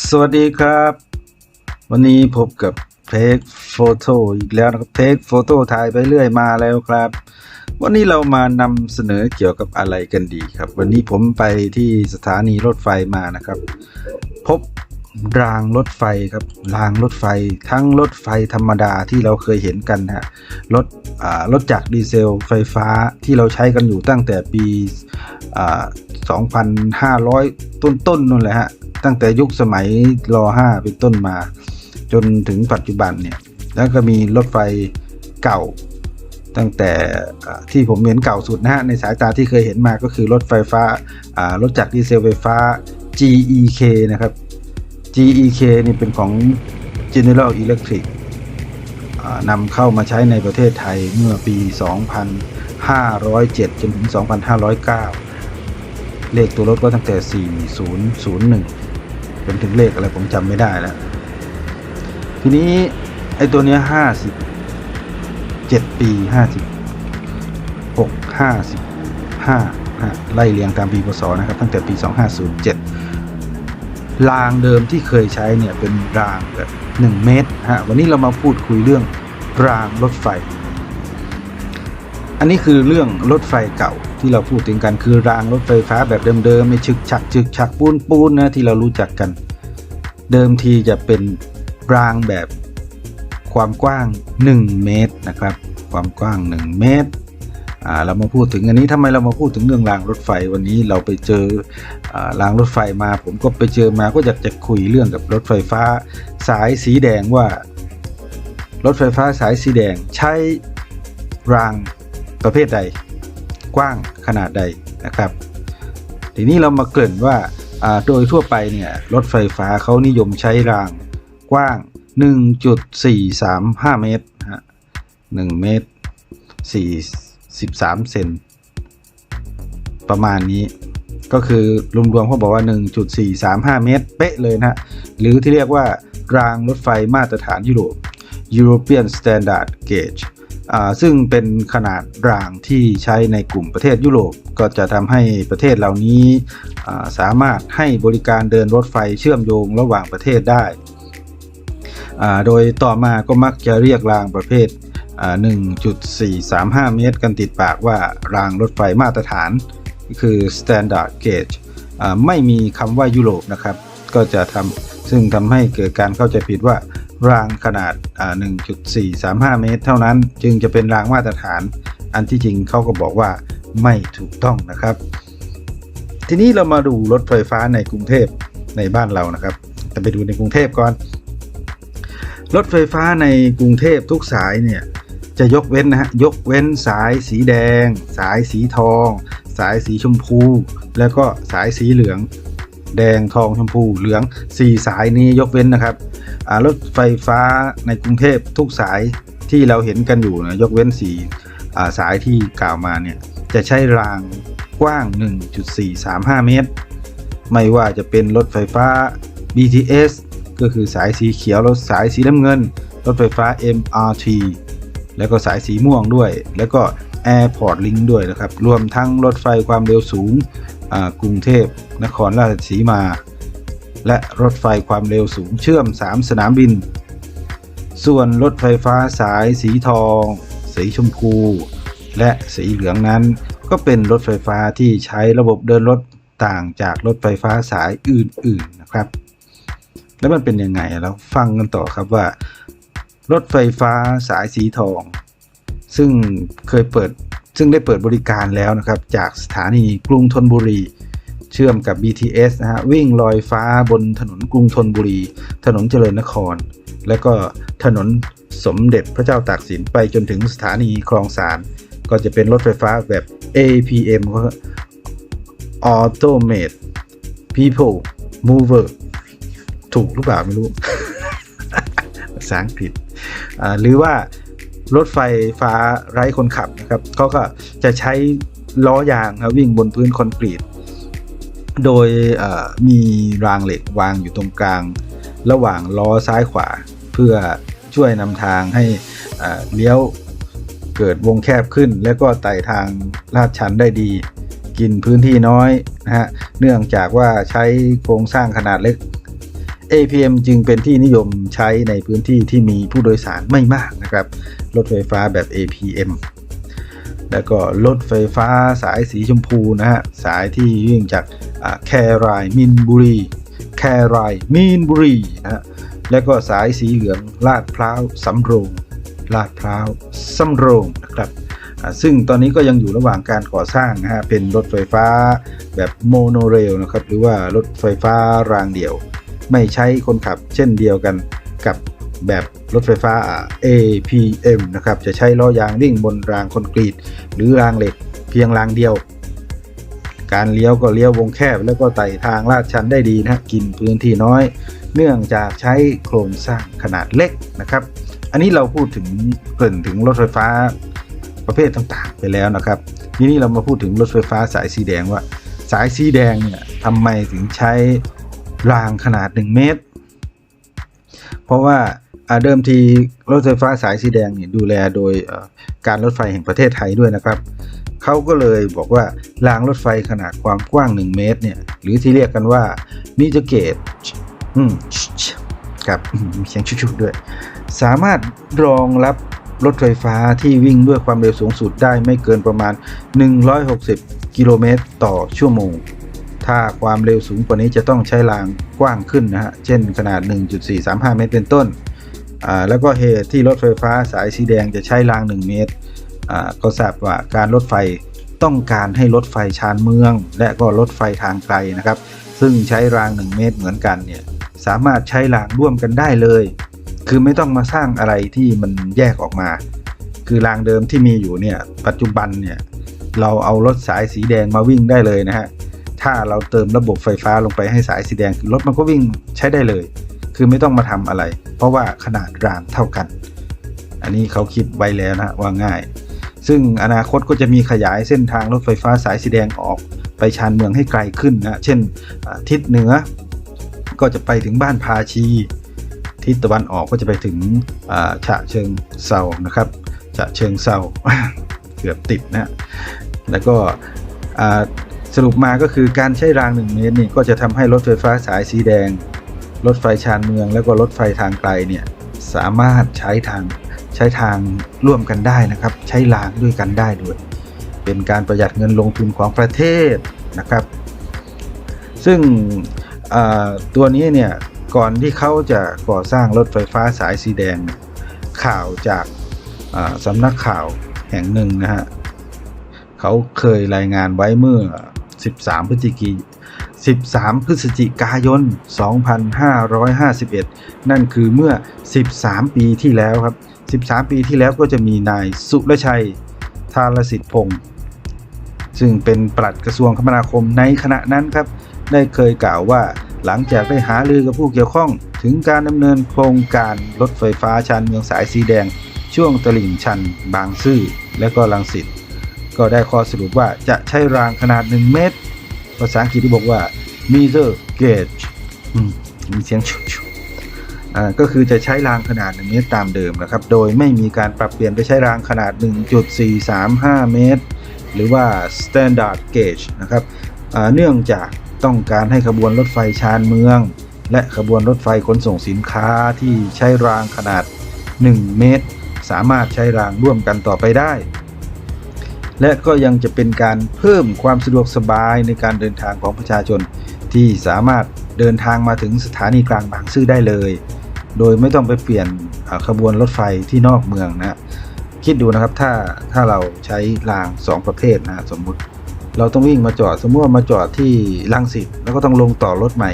สวัสดีครับ วันนี้พบกับเทคโฟโต้อีกแล้วนะครับเทคโฟโต้ถ่ายไปเรื่อยมาแล้วครับ วันนี้เรามานำเสนอเกี่ยวกับอะไรกันดีครับ วันนี้ผมไปที่สถานีรถไฟมานะครับ พบรางรถไฟครับรางรถไฟทั้งรถไฟธรรมดาที่เราเคยเห็นกันฮะรถรถจักรดีเซลไฟฟ้าที่เราใช้กันอยู่ตั้งแต่ปีอ่า2,500 ต้นๆนั่นแหละฮะ ตั้งแต่ยุคสมัยร5เป็นต้นมา จนถึงปัจจุบันเนี่ยแล้วก็มีรถไฟเก่า ตั้งแต่ที่ผมเห็นเก่าสุดนะฮะในสายตาที่เคยเห็นมาก็คือรถไฟฟ้ารถจักรดีเซลไฟฟ้า GEK นะครับ GEK นี่เป็นของ General Electric นำเข้ามาใช้ในประเทศไทยเมื่อปี 2507 จนถึง 2509 เลขตัวรถก็ตั้งแต่ 4001 เป็นถึงเลขอะไรผมจำไม่ได้แล้ว ทีนี้ไอ้ตัวเนี้ย57ปี56 55ฮะไล่เรียงตามปีพศนะครับ ตั้งแต่ปี 2507 รางเดิมที่เคยใช้เนี่ยเป็นรางแบบ1เมตรฮะวันนี้เรามาพูดคุยเรื่องรางรถไฟ อันนี้คือเรื่องรถไฟเก่า ที่เราพูดถึงกันคือรางรถไฟฟ้าแบบเดิมๆไม่ชึกฉักชึกฉักปูนปูนนะที่เรารู้จักกัน เดิมทีจะเป็นรางแบบความกว้าง 1 เมตรนะครับ ความกว้าง 1 เมตรเรามาพูดถึงอันนี้ทำไมเรามาพูดถึงเรื่องรางรถไฟวันนี้เราไปเจอรางรถไฟมา ผมก็ไปเจอมาก็อยากจะคุยเรื่องกับรถไฟฟ้าสายสีแดงว่า รถไฟฟ้าสายสีแดงใช้รางประเภทใด กว้าง ขนาดใดนะครับ ทีนี้เรามาเกริ่นว่าโดยทั่วไปเนี่ยรถไฟฟ้าเขานิยมใช้รางกว้าง 1.435 เมตรฮะ1เมตร 43 เซนประมาณนี้ก็คือรวมๆเขาบอกว่า 1.435 เมตร เป๊ะเลยนะฮะหรือที่เรียกว่ารางรถไฟมาตรฐานยุโรป European Standard Gauge ซึ่งเป็นขนาดรางที่ใช้ในกลุ่มประเทศยุโรปก็จะทำให้ประเทศเหล่านี้สามารถให้บริการเดินรถไฟเชื่อมโยงระหว่างประเทศได้ โดยต่อมาก็มักจะเรียกรางประเภท 1.435 เมตร กันติดปากว่ารางรถไฟมาตรฐาน คือ standard gauge อไม่มีคำว่ายุโรปนะครับ ก็จะทำซึ่งทำให้เกิดการเข้าใจผิดว่า รางขนาด 1.435 เมตร เท่านั้นจึงจะเป็นรางมาตรฐาน อันที่จริงเขาก็บอกว่าไม่ถูกต้องนะครับ ทีนี้เรามาดูรถไฟฟ้าในกรุงเทพในบ้านเรานะครับจะไปดูในกรุงเทพก่อน รถไฟฟ้าในกรุงเทพทุกสายเนี่ยจะยกเว้นนะฮะยกเว้นสายสีแดง สายสีทอง สายสีชมพู แล้วก็สายสีเหลือง แดงทองชมพูเหลือง 4 สายนี้ยกเว้นนะครับ รถไฟฟ้าในกรุงเทพทุกสายที่เราเห็นกันอยู่นะยกเว้นสี่สายที่กล่าวมาเนี่ยจะใช้รางกว้าง 1.435 เมตร ไม่ว่าจะเป็นรถไฟฟ้า BTS ก็คือสายสีเขียวรถสายสีน้ำเงิน รถไฟฟ้า MRT แล้วก็สายสีม่วงด้วย แล้วก็ Airport Link ด้วยนะครับ รวมทั้งรถไฟความเร็วสูงกรุงเทพนครราชสีมา และรถไฟความเร็วสูงเชื่อม 3 สนามบิน ส่วนรถไฟฟ้าสายสีทอง สีชมพู และสีเหลืองนั้น ก็เป็นรถไฟฟ้าที่ใช้ระบบเดินรถต่างจากรถไฟฟ้าสายอื่นๆนะครับ แล้วมันเป็นยังไงแล้วฟังกันต่อครับว่า รถไฟฟ้าสายสีทอง ซึ่งเคยเปิดซึ่งได้เปิดบริการแล้วนะครับ จากสถานีกรุงธนบุรี เชื่อมกับ BTS นะฮะวิ่งลอยฟ้าบนถนนกรุงธนบุรี ถนนเจริญนคร และก็ถนนสมเด็จพระเจ้าตากสินไปจนถึงสถานีคลองสารก็จะเป็นรถไฟฟ้าแบบ APM ก็ Automate People Mover ถูกหรือเปล่าไม่รู้ ภาษาอังกฤษหรือว่ารถไฟฟ้าไร้คนขับนะครับเขาก็จะใช้ล้อยางวิ่งบนพื้นคอนกรีต โดยมีรางเหล็กวางอยู่ตรงกลาง ระหว่างล้อซ้ายขวา เพื่อช่วยนำทางให้เลี้ยวเกิดวงแคบขึ้น และก็ไต่ทางลาดชันได้ดี กินพื้นที่น้อยนะฮะเนื่องจากว่าใช้โครงสร้างขนาดเล็ก APM จึงเป็นที่นิยมใช้ในพื้นที่ที่มีผู้โดยสารไม่มากนะครับ รถไฟฟ้าแบบ APM แล้วก็รถไฟฟ้าสายสีชมพูนะฮะสายที่วิ่งจากแครายมินบุรีแครายมินบุรีนะฮะแล้วก็สายสีเหลืองลาดพร้าวสำโรงลาดพร้าวสำโรงนะครับซึ่งตอนนี้ก็ยังอยู่ระหว่างการก่อสร้างนะฮะเป็นรถไฟฟ้าแบบโมโนเรลนะครับหรือว่ารถไฟฟ้ารางเดี่ยว ไม่ใช้คนขับเช่นเดียวกันกับ แบบรถไฟฟ้า APM นะครับ จะใช้ล้อยางวิ่งบนรางคอนกรีต หรือรางเหล็กเพียงรางเดียว การเลี้ยวก็เลี้ยววงแคบ แล้วก็ไต่ทางลาดชันได้ดีนะกินพื้นที่น้อย เนื่องจากใช้โครงสร้างขนาดเล็กนะครับ อันนี้เราพูดถึงเกริ่นถึงรถไฟฟ้าประเภทต่างๆ ไปแล้วนะครับ ทีนี้เรามาพูดถึงรถไฟฟ้าสายสีแดงว่า สายสีแดงเนี่ยทำไมถึงใช้รางขนาด 1 เมตร เพราะว่า เดิมทีรถไฟฟ้าสายสีแดงเนี่ยดูแลโดยการรถไฟแห่งประเทศไทยด้วยนะครับเขาก็เลยบอกว่ารางรถไฟขนาดความกว้าง 1 เมตรเนี่ยหรือที่เรียกกันว่ามิเตอร์เกจอืมกับมีเสียงชุดๆด้วย สามารถรองรับรถไฟฟ้าที่วิ่งด้วยความเร็วสูงสุดได้ไม่เกินประมาณ 160 กิโลเมตรต่อชั่วโมง ถ้าความเร็วสูงกว่านี้จะต้องใช้รางกว้างขึ้นนะฮะ เช่นขนาด 1.435 เมตรเป็นต้น แล้วก็เหตุที่รถไฟฟ้าสายสีแดงจะใช้ราง 1 เมตร ก็ทราบว่าการรถไฟต้องการให้รถไฟชานเมือง และก็รถไฟทางไกลนะครับ ซึ่งใช้ราง 1 เมตรเหมือนกันเนี่ยสามารถใช้รางร่วมกันได้เลย คือไม่ต้องมาสร้างอะไรที่มันแยกออกมา คือรางเดิมที่มีอยู่เนี่ยปัจจุบันเนี่ยเราเอารถสายสีแดงมาวิ่งได้เลยนะฮะถ้าเราเติมระบบไฟฟ้าลงไปให้สายสีแดงคือรถมันก็วิ่งใช้ได้เลย คือไม่ต้องมาทำอะไร เพราะว่าขนาดรางเท่ากัน อันนี้เขาคิดไว้แล้วนะว่าง่าย ซึ่งอนาคตก็จะมีขยายเส้นทางรถไฟฟ้าสายสีแดงออกไปชานเมืองให้ไกลขึ้นนะเช่นทิศเหนือก็จะไปถึงบ้านพาชี ทิศตะวันออกก็จะไปถึงฉะเชิงเซานะครับฉะเชิงเซาเกือบติดนะแล้วก็สรุปมาก็คือการใช้ราง 1 เมตรนี่ก็จะทำให้รถไฟฟ้าสายสีแดง รถไฟชานเมืองแล้วก็รถไฟทางไกลเนี่ยสามารถใช้ทางใช้ทางร่วมกันได้นะครับ ใช้รางด้วยกันได้ด้วย เป็นการประหยัดเงินลงทุนของประเทศนะครับ ซึ่งตัวนี้เนี่ยก่อนที่เขาจะก่อสร้างรถไฟฟ้าสายสีแดง ข่าวจากสำนักข่าวแห่งหนึ่งนะฮะเขาเคยรายงานไว้เมื่อ 13 พฤศจิกายน 13 พฤศจิกายน 2551 นั่นคือเมื่อ 13 ปีที่แล้วครับ 13 ปีที่แล้วก็จะมีนายสุรชัยทารสิทธิพงศ์ซึ่งเป็นปลัดกระทรวงคมนาคมในขณะนั้นครับ ได้เคยกล่าวว่าหลังจากได้หารือกับผู้เกี่ยวข้อง ถึงการดำเนินโครงการรถไฟฟ้าชานเมืองสายสีแดง ช่วงตลิ่งชัน บางซื่อและก็ลังสิตก็ได้ข้อสรุปว่าจะใช้รางขนาด 1 เมตร ภาษาอังกฤษที่บอกว่า meter gauge อืมมีเสียงชุบๆอ่าก็คือจะใช้รางขนาด 1 เมตรตามเดิมนะครับ โดยไม่มีการปรับเปลี่ยนไปใช้รางขนาด 1.435 เมตร หรือว่า standard gauge นะครับอ่าเนื่องจากต้องการให้ขบวนรถไฟชานเมือง และขบวนรถไฟขนส่งสินค้าที่ใช้รางขนาด 1 เมตร สามารถใช้รางร่วมกันต่อไปได้ และก็ยังจะเป็นการเพิ่มความสะดวกสบายในการเดินทางของประชาชน ที่สามารถเดินทางมาถึงสถานีกลางบางซื่อได้เลย โดยไม่ต้องไปเปลี่ยนขบวนรถไฟที่นอกเมืองนะคิดดูนะครับถ้าถ้าเราใช้ราง 2 ประเภทนะสมมุติ เราต้องวิ่งมาจอดสมมติว่ามาจอดที่ลังสิตแล้วก็ต้องลงต่อรถใหม่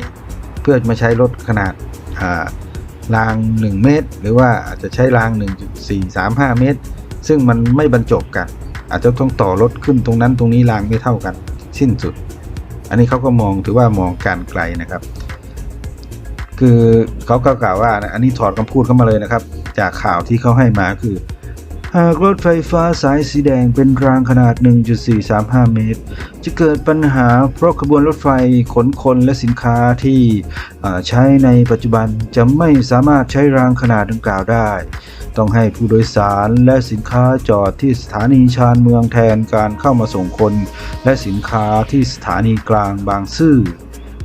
เพื่อมาใช้รถขนาดอ่าราง 1 เมตร หรือว่าอาจจะใช้ราง 1.435 เมตร ซึ่งมันไม่บรรจบกัน อาจจะต้องต่อรถขึ้นตรงนั้นตรงนี้รางไม่เท่ากันสิ้นสุด อันนี้เขาก็มองถือว่ามองการไกลนะครับ คือเขาก็กล่าวว่าอันนี้ถอดคำพูดเข้ามาเลยนะครับ จากข่าวที่เขาให้มาคือ หากรถไฟฟ้าสายสีแดงเป็นรางขนาด 1.435 เมตร จะเกิดปัญหาเพราะขบวนรถไฟขนคนและสินค้าที่ใช้ในปัจจุบันจะไม่สามารถใช้รางขนาดดังกล่าวได้ ต้องให้ผู้โดยสารและสินค้าจอดที่สถานีชานเมืองแทนการเข้ามาส่งคน และสินค้าที่สถานีกลางบางซื่อ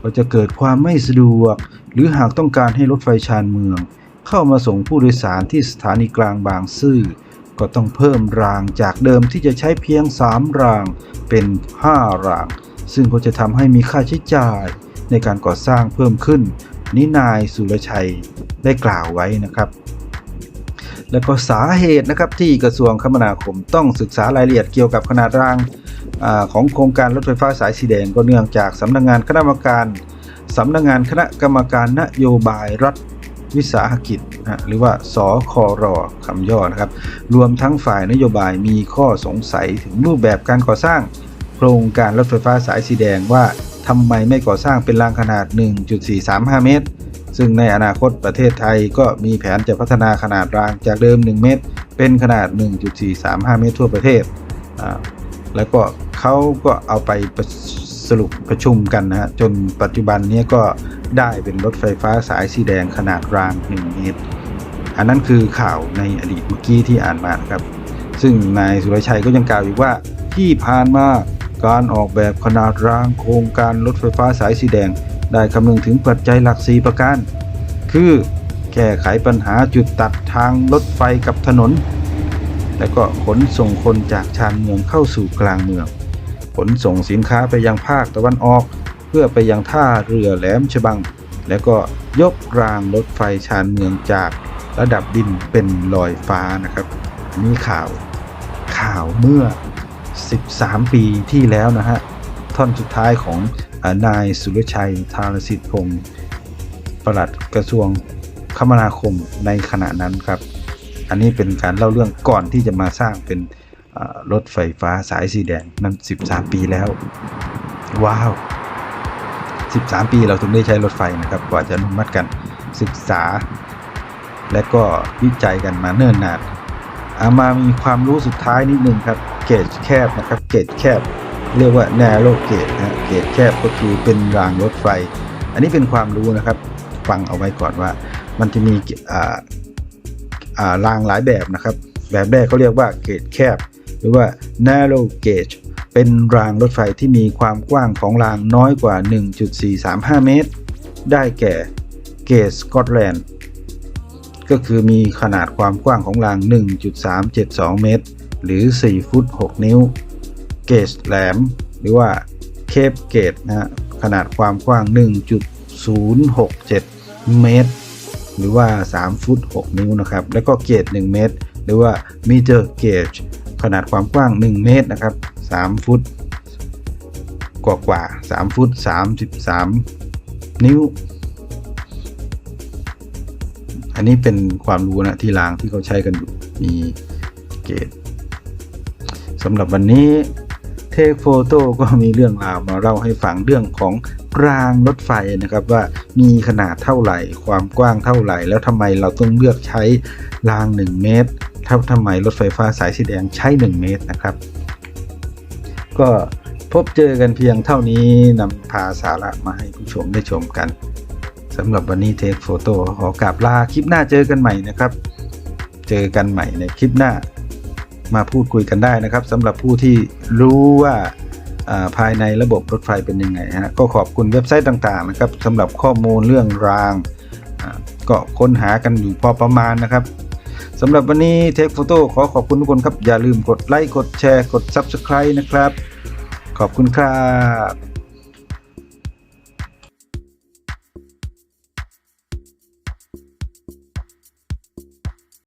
ก็จะเกิดความไม่สะดวก หรือหากต้องการให้รถไฟชานเมือง เข้ามาส่งผู้โดยสารที่สถานีกลางบางซื่อ ก็ต้องเพิ่มรางจากเดิมที่จะใช้เพียง 3 รางเป็น 5 ราง ซึ่งก็จะทำให้มีค่าใช้จ่ายในการก่อสร้างเพิ่มขึ้นนี่นายสุรชัยได้กล่าวไว้นะครับ แล้วก็สาเหตุนะครับที่กระทรวงคมนาคมต้องศึกษารายละเอียดเกี่ยวกับขนาดรางอของโครงการรถไฟฟ้าสายสีแดงก็เนื่องจากสำนักงานคณะกรรมการสำนักงานคณะกรรมการนโยบายรัฐ วิสาหกิจนะหรือว่าสครคำย่อนะครับ รวมทั้งฝ่ายนโยบายมีข้อสงสัยถึงรูปแบบการก่อสร้าง โครงการรถไฟฟ้าสายสีแดงว่าทำไมไม่ก่อสร้างเป็นรางขนาด 1.435 เมตร ซึ่งในอนาคตประเทศไทยก็มีแผนจะพัฒนาขนาดรางจากเดิม 1 เมตร เป็นขนาด 1.435 เมตรทั่วประเทศ แล้วก็เขาก็เอาไปสรุปประชุมกันนะฮะจนปัจจุบันนี้ก็ ได้เป็นรถไฟฟ้าสายสีแดงขนาดราง 1 เมตร อันนั้นคือข่าวในอดีตเมื่อกี้ที่อ่านมานครับ ซึ่งนายสุรชัยก็ยังกล่าวอีกว่าที่ผ่านมาการออกแบบขนาดรางโครงการรถไฟฟ้าสายสีแดง ได้คำนึงถึงปัจจัยหลักสีประการ คือแก้ไขปัญหาจุดตัดทางรถไฟกับถนน และก็ขนส่งคนจากชานเมืองเข้าสู่กลางเมือง ขนส่งสินค้าไปยังภาคตะวันออก พื่อไปยังท่าเรือแหลมฉบัง และก็ยกรางรถไฟชานเมืองจากระดับดินเป็นลอยฟ้านะครับนี่ข่าวข่าวเมื่อ 13 ปีที่แล้วนะฮะท่อนสุดท้ายของอนายสุรชัยธารสิทธิ์พงศ์ประหลัดกระทรวงคมนาคมในขณะนั้นครับ อันนี้เป็นการเล่าเรื่องก่อนที่จะมาสร้างเป็นรถไฟฟ้าสายสีแดงนั้น 13 ปีแล้ว ว้าว 13 ปีเราถึงได้ใช้รถไฟนะครับ กว่าจะอนุมัติกันศึกษา และก็วิจัยกันมาเนิ่นนานอามามีความรู้สุดท้ายนิดนึงครับ เกจแคบนะครับ เกจแคบ เรียกว่า narrow gauge นะฮะเกจแคบก็คือเป็นรางรถไฟ อันนี้เป็นความรู้นะครับ ฟังเอาไว้ก่อนว่า มันจะมีอ่าอ่ารางหลายแบบนะครับ แบบแรกเขาเรียกว่าเกจแคบ หรือว่า narrow gauge เป็นรางรถไฟที่มีความกว้างของรางน้อยกว่า 1.435 เมตร ได้แก่เกจสกอตแลนด์ก็คือมีขนาดความกว้างของราง 1.372 เมตร หรือ 4 ฟุต 6 นิ้ว เกจแหลม หรือว่าเคปเกจนะฮะขนาดความกว้าง 1.067 เมตร หรือว่า 3 ฟุต 6 นิ้วนะครับ แล้วก็เกจ1เมตร หรือว่ามิเตอร์เกจขนาดความกว้าง 1 เมตรนะครับ 3 ฟุต กว่ากว่า3ฟุต 33 นิ้ว อันนี้เป็นความรู้นะที่รางที่เขาใช้กันอยู่ มีเกจสำหรับวันนี้เทคโฟโต้ก็มีเรื่องราวมาเล่าให้ฟังเรื่องของรางรถไฟนะครับว่ามีขนาดเท่าไหร่ ความกว้างเท่าไหร่ แล้วทำไมเราต้องเลือกใช้ราง 1 เมตรถ้าทำไมรถไฟฟ้าสายสีแดงใช้ 1 เมตรนะครับ ก็พบเจอกันเพียงเท่านี้นำพาสาระมาให้ผู้ชมได้ชมกันสำหรับวันนี้เทคโฟโต้ขอกราบลาคลิปหน้าเจอกันใหม่นะครับ เจอกันใหม่ในคลิปหน้า มาพูดคุยกันได้นะครับสำหรับผู้ที่รู้ว่าภายในระบบรถไฟเป็นยังไงฮะก็ขอบคุณเว็บไซต์ต่างๆนะครับสำหรับข้อมูลเรื่องราง ก็ค้นหากันอยู่พอประมาณนะครับ สำหรับวันนี้เทคโฟโต้ขอขอบคุณทุกคนครับ อย่าลืมกดไลค์ กดแชร์ กด Subscribe นะครับ ขอบคุณครับ